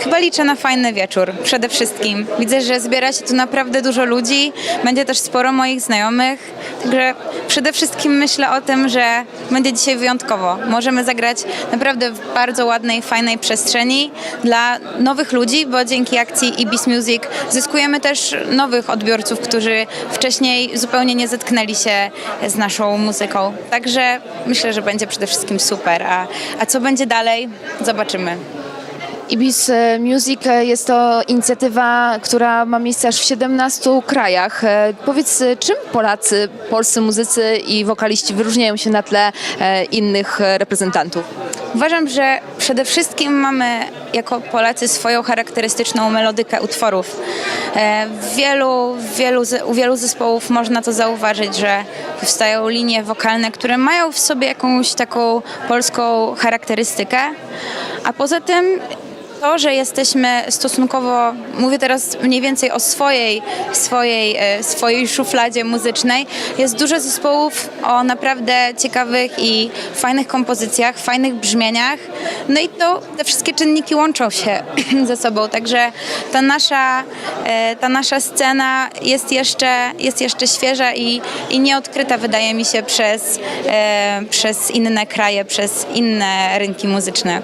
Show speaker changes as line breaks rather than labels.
Chyba liczę na fajny wieczór, przede wszystkim. Widzę, że zbiera się tu naprawdę dużo ludzi, będzie też sporo moich znajomych, także przede wszystkim myślę o tym, że będzie dzisiaj wyjątkowo. Możemy zagrać naprawdę w bardzo ładnej, fajnej przestrzeni dla nowych ludzi, bo dzięki akcji Ibis Music zyskujemy też nowych odbiorców, którzy wcześniej zupełnie nie zetknęli się z naszą muzyką. Także myślę, że będzie przede wszystkim super, a, a co będzie dalej, zobaczymy.
Ibis e, Music e, jest to inicjatywa, która ma miejsce aż w 17 krajach. E, Powiedz, czym Polacy, polscy muzycy i wokaliści wyróżniają się na tle innych reprezentantów?
Uważam, że przede wszystkim mamy jako Polacy swoją charakterystyczną melodykę utworów. W wielu, w wielu, u wielu zespołów można to zauważyć, że powstają linie wokalne, które mają w sobie jakąś taką polską charakterystykę, a poza tym to, że jesteśmy stosunkowo, mówię teraz mniej więcej o swojej, swojej, e, swojej szufladzie muzycznej, jest dużo zespołów o naprawdę ciekawych i fajnych kompozycjach, fajnych brzmieniach. No i to, te wszystkie czynniki łączą się ze sobą, także ta nasza, e, ta nasza scena jest jeszcze, jest jeszcze świeża i, i nieodkryta wydaje mi się przez, e, przez inne kraje, przez inne rynki muzyczne.